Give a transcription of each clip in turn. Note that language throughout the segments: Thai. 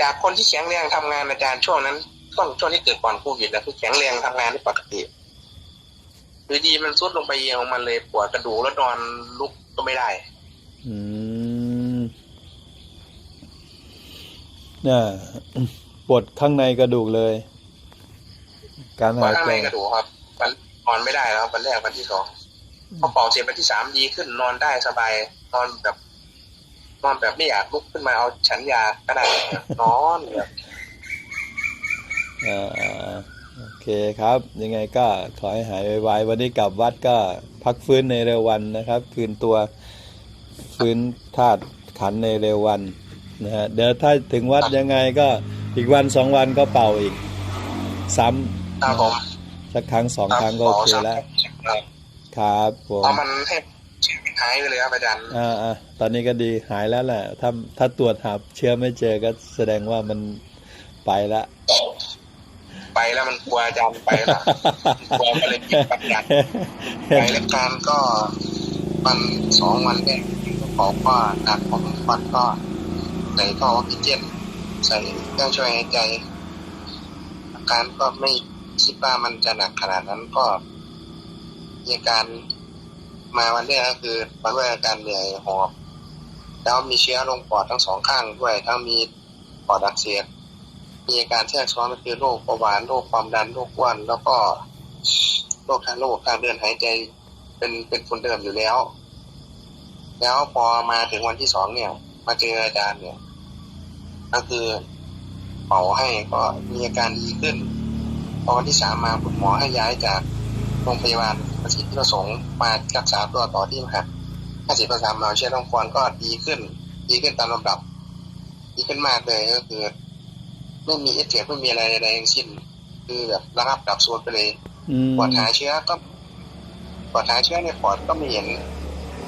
จากคนที่แข็งแรงทำงานอาจารย์ช่วงนั้นช่วงช่วงที่เกิดก่อนโควิดนะคือแข็งแรงทำงานได้ปกติอยู่ดีมันซุดลงไปเองของมันเลยปวดกระดูกแล้วนอนลุกก็ไม่ได้ อืมน่ะปวดข้างในกระดูกเลย การปวหาดยข้างใจในกระดูกครับวันนอนไม่ได้แล้ววันแรกวันที่สองพอเป่าเสร็จวันที่สามดีขึ้นนอนได้สบายนอนแบบ นอนแบบไม่อยากลุกขึ้นมาเอาฉันยาก็ได้นอนแบบอ่าโอเคครับ ยังไงก็ขอให้หายไวๆวันนี้กลับวัดก็พักฟื้นในเร็ววันนะครับฟื้นตัวฟื้นธาตุขันธ์ในเร็ววันนะฮะเดี๋ยวถ้าถึงวัดยังไงก็อีกวันสองวันก็เป่าอีก ซ้ครับผมำสักครั้งสองครั้งก็โอเคแล้ว ครับผมเอามันให้ หายไปเลยครับอาจารย์อ่าอ่าตอนนี้ก็ดีหายแล้วแหละ ถ้าถ้าตรวจหาเชื้อไม่เจอก็แสดงว่ามันไปละไปแล้วมันกลัวอาจารย์ไปแล้วกลัวก็เลยปิดปัญญาไปรายการก็วันสองวันแรกก็บอกว่าหนักของวันก็ใส่ท่อออกซิเจนใส่เครื่องช่วยหายใจอาการก็ไม่คิดว่ามันจะหนักขนาดนั้นก็มีอาการ มาวันแรกก็คือมาด้วยอาการเหนื่อยหอบแล้วมีเชื้อลงปอดทั้งสองข้างด้วย ทั้งมีปอดอักเสบมีอาการแทรกซ้อนก็คือโรคเบาหวานโรคความดันโรคอ้วนแล้วก็โรคทางระบบการเดินหายใจเป็นเป็นคนเดิมอยู่แล้ว แล้วพอมาถึงวันที่สองเนี่ย มาเจออาจารย์เนี่ย ก็คือเป่าให้ก็มีอาการดีขึ้นพอวันที่สามมาคุณหมอให้ย้ายจากโรงพยาบาล ประสิทธิประสงค์มารักษาตัวต่อที่มหาห้าสิบประสามมาเชื้อต้องควรก็ดีขึ้น ดีขึ้นตามลำดับ ดีขึ้นมากเลยก็คือไม่มีเอฟเฟกต์ไม่มีอะไรใดๆทั้งสิ้น คือแบบระงับดับสูญไปเลยอืมปอดหาเชื้อก็ปอดหาเชื้อในปอดก็ไม่เห็น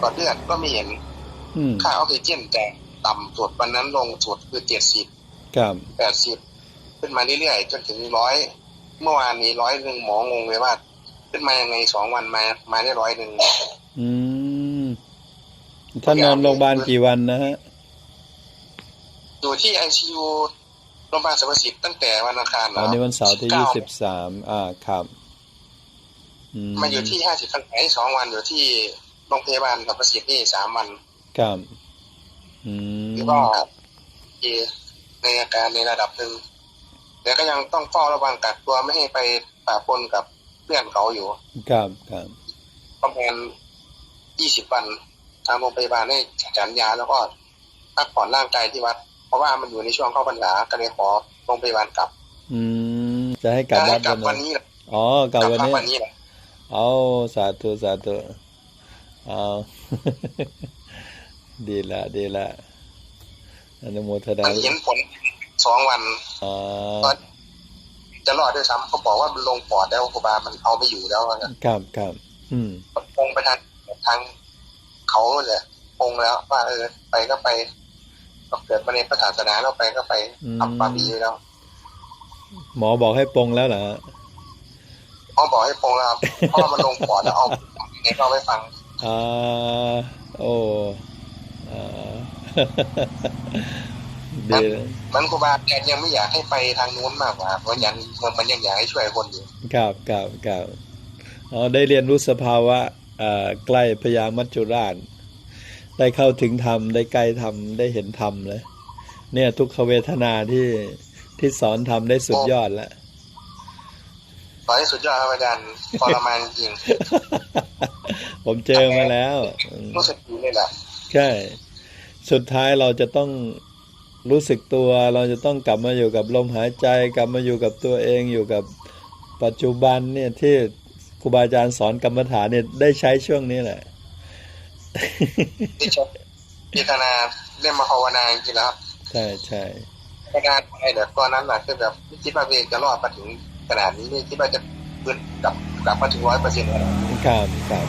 ปอดเลือดก็ไม่เห็นอืมค่าออกซิเจนแต่ต่ำสุดวันนั้นลงสุดคือเจ็ดสิบครับแปดสิบขึ้นมาเรื่อยๆจนถึงร้อยเมื่อวานนี้ร้อยหนึ่งหมองงเลยว่า ขึ้นมายังไงสองวันมามาได้ร้อยหนึ่งอืมท่านนอนโรงพยาบาลกี่วันนะฮะอยู่ที่ไอซียูโรงพยาบาลสรรพสิทธิ์ตั้งแต่วันอังคารวันนี้วันเสาร์ที่ก้ยี่สิบสามอ่าครับอืมาอยู่ที่ห้าสิบวันไหนสองวันอยู่ที่โรงพยาบาลสรรพสิทธิ์นี่สามวันครับอืมหรือว่าดีในอาการในระดับหนึ่งแต่ก็ยังต้องเฝ้าระวังกักตัวไม่ให้ไปปะปนกับเพื่อนเขาอยู่ ครับครับประมาณยี่สิบวันทางโรงพยาบาลให้ฉันยาแล้วก็พักผ่อนร่างกายที่วัด เพราะว่ามันอยู่ในช่วงเข้าพรรษาก็เลยขอโรงพยาบาลกลับ อืม จะให้กลับจะวัให้ดกลัวับนวันไหนนี้แหละอ๋อกลับวันพักนี้วันนี้แหละเอาสาธุสาธุเอาดีละดีละอนุโมทนามันเห็นผลสองวันอ๋อ จะรอดด้วยซ้ำเขาบอกว่ามันลงปอดแล้วครูบามันเอาไม่อยู่แล้วนะครับครับครับอืมปงไปทางทางเขาเลยปงแล้วว่าเออ ไปก็ไปก็เกิดมาในพระศาสนาแล้วไปก็ไปทำความดีแล้ว หมอบอกให้ปรงแล้วเหรอฮะเขาบอกให้ปงแล้วครับเพราะว่ามันลงปอดแล้วเอาไงก็เอาไม่ฟังอ่าโอ้อ่า ดีเลยมันครูบาแกยังไม่อยากให้ไปทางนู้นมากกว่า เพราะยังมันยังอยากให้ช่วยคนอยู่ครับครับครับอ๋อได้เรียนรู้สภาวะอ่าใกล้พญามัจจุราช ได้เข้าถึงธรรม ได้ใกล้ธรรม ได้เห็นธรรมเลย เนี่ย ทุกขเวทนาที่ที่สอนธรรมได้สุดยอดแล้วตอนที่สุดยอดครับอาจารย์ทรมานจริง ผมเจอมาแล้วอืมรู้สึกดีเลยแหละใช่ สุดท้ายเราจะต้อง รู้สึกตัวเราจะต้องกลับมาอยู่กับลมหายใจ กลับมาอยู่กับตัวเองอยู่กับปัจจุบันเนี่ยที่ครูบาอาจารย์สอนกรรมฐานเนี่ยได้ใช้ช่วงนี้แหละที่ชอบพิจารณาเรื่องมาภาวนาจริงๆแล้วครับใช่ใช่ภาวนาไปเดี๋ยวตอนนั้นน่ะคือแบบไม่คิดว่าตัวเองจะรอดมาถึงขนาดนี้ไม่คิดว่าจะฟื้นกลับกลับมาถึงร้อยเปอร์เซ็นต์เลยครับครับ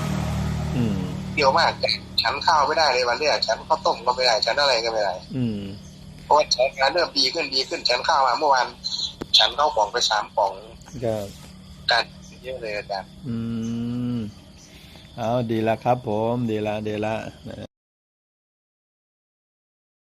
อืมเดียวมากแต่ฉันข้าวไม่ได้เลยวันแรกฉันข้าวต้มก็ไม่ได้ฉันอะไรก็ไม่ได้ อืมเพ ราะว่าฉันงานเริ่มดีขึ้นดีขึ้นฉันข้าวมาเมื่อวานฉันเข้าวกล่องไปสามกล่องครับการเยอะเลยอาจารย์อืมเอาดีละครับ ผมดีละดีละ